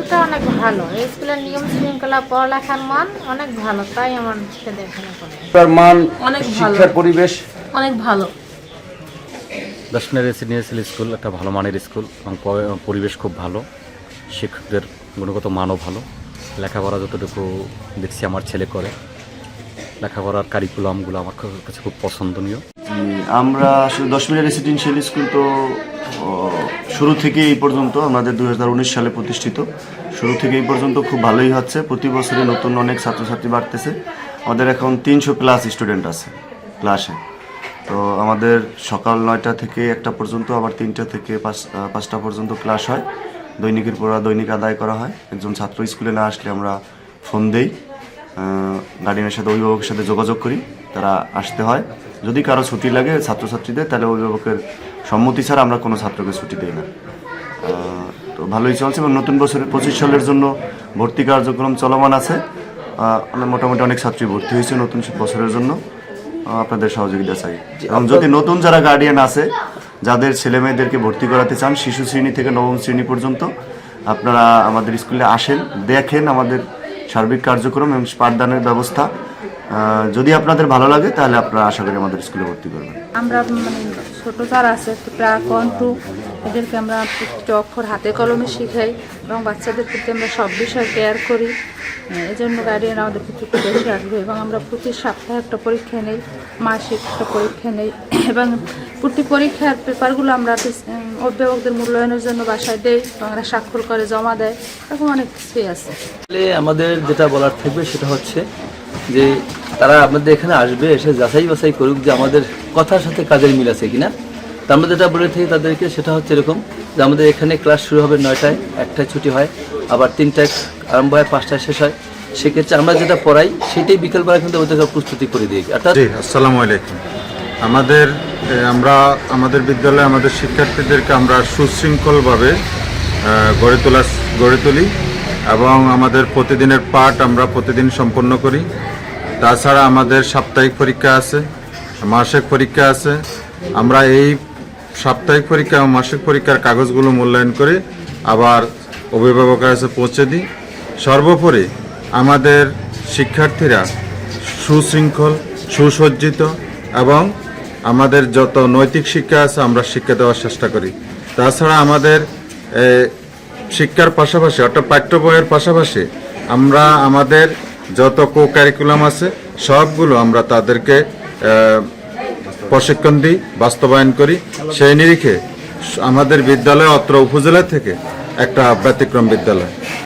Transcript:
স্কুলটা অনেক ভালো। এই স্কুলের নিয়ম শৃঙ্খলা পড়ালেখার মান অনেক ভালো তাই আমার ছেলে এখানে পড়ে তার মান অনেক ভালো। শিক্ষার পরিবেশ। অনেক ভালো। দশমিনারি সিনিয়র স্কুল একটা ভালো মানের স্কুল এবং প- পরিবেশ খুব ভালো। শিক্ষকদের গুণগত মানও ভালো। লেখাপড়া যতটুকু দেখছি আমার ছেলে করে লেখাপড়ার কারিকুলামগুলো আমার খুব- কাছে খুব পছন্দনীয়। আমরা আসলে দশ মিনিট রেসিডেন্সিয়াল স্কুল তো শুরু থেকে এই পর্যন্ত আমাদের দু হাজার উনিশ সালে প্রতিষ্ঠিত, শুরু থেকে এই পর্যন্ত খুব ভালোই হচ্ছে। প্রতি বছরে নতুন অনেক ছাত্রছাত্রী বাড়তেছে। আমাদের এখন তিনশো প্লাস স্টুডেন্ট আছে ক্লাসে তো আমাদের সকাল নয়টা থেকে একটা পর্যন্ত, আবার তিনটা থেকে পাঁচ পাঁচটা পর্যন্ত ক্লাস হয়। দৈনিকের পড়া দৈনিক আদায় করা হয়। একজন ছাত্র স্কুলে না আসলে আমরা ফোন দেই। গার্ডিয়ানের সাথে অভিভাবকের সাথে যোগাযোগ করি তারা আসতে হয়। যদি কারও ছুটি লাগে ছাত্রছাত্রীদের তাহলে অভিভাবকের সম্মতি ছাড়া আমরা কোনো ছাত্রকে ছুটি দিই না। তো ভালোই চলছে এবং নতুন বছরের পঁচিশ সালের জন্য ভর্তি কার্যক্রম চলমান আছে। অনেক মোটামুটি অনেক ছাত্রী ভর্তি হয়েছে নতুন বছরের জন্য। আপনাদের সহযোগিতা চাই। এবং যদি নতুন যারা গার্ডিয়ান আছে যাদের ছেলে মেয়েদেরকে ভর্তি করাতে চান শিশু শ্রেণি থেকে নবম শ্রেণি পর্যন্ত আপনারা আমাদের স্কুলে আসেন দেখেন আমাদের সার্বিক কার্যক্রম এবং পাঠদানের ব্যবস্থা। যদি আপনাদের ভালো লাগে, তাহলে আপনারা আশা করি আমাদের স্কুলে ভর্তি করবেন। আমরা মানে ছোট যারা আছে প্রাক টু এদেরকে আমরা অক্ষর হাতে কলমে শিখাই এবং বাচ্চাদের প্রতি আমরা সব বিষয় কেয়ার করি। এই জন্য গার্ডিয়ান আমাদের প্রতি খুব বেশি আগ্রহী এবং আমরা প্রতি সপ্তাহে একটা পরীক্ষা নেই, মাসিক একটা পরীক্ষা নেই। এবং প্রতি পরীক্ষার পেপারগুলো আমরা অভিভাবকদের মূল্যায়নের জন্য বাসায় দেই এবং স্বাক্ষর করে জমা দেয় এরকম অনেক কিছুই আছে। আসলে আমাদের যেটা বলার থাকবে সেটা হচ্ছে যে তারা আমাদের এখানে আসবে এসে যাচাই বাছাই করুক যে আমাদের কথার সাথে কাজের মিল আছে কিনা। তো আমরা যেটা বলে থাকি তাদেরকে সেটা হচ্ছে এরকম যে আমাদের এখানে ক্লাস শুরু হবে নয়টায় একটায় ছুটি হয় আবার তিনটায় আরম্ভ হয় পাঁচটায় শেষ হয়। সেক্ষেত্রে আমরা যেটা পড়াই সেটাই বিকেলবেলা কিন্তু ওদেরকে প্রস্তুতি করে দিই। অর্থাৎ আসসালামু আলাইকুম। আমাদের আমরা, আমাদের বিদ্যালয়ে আমাদের শিক্ষার্থীদেরকে আমরা সুশৃঙ্খলভাবে গড়ে তোলা, গড়ে তুলি এবং আমাদের প্রতিদিনের পাঠ আমরা প্রতিদিন সম্পন্ন করি। তাছাড়া আমাদের সাপ্তাহিক পরীক্ষা আছে, মাসিক পরীক্ষা আছে। আমরা এই সাপ্তাহিক পরীক্ষা এবং মাসিক পরীক্ষার কাগজগুলো মূল্যায়ন করে আবার অভিভাবকের কাছে পৌঁছে দিই। সর্বোপরি আমাদের শিক্ষার্থীরা সুশৃঙ্খল, সুসজ্জিত এবং আমাদের যত নৈতিক শিক্ষা আছে, আমরা শিক্ষা দেওয়ার চেষ্টা করি। তাছাড়া আমাদের শিক্ষার পাশাপাশি, অর্থাৎ পাঠ্য বইয়ের পাশাপাশি, আমরা আমাদের যত কো কারিকুলাম আছে, সবগুলো আমরা তাদেরকে প্রশিক্ষণ দিই, বাস্তবায়ন করি। সেই নিরিখে আমাদের বিদ্যালয় অত্র উপজেলা থেকে একটা ব্যতিক্রম বিদ্যালয়।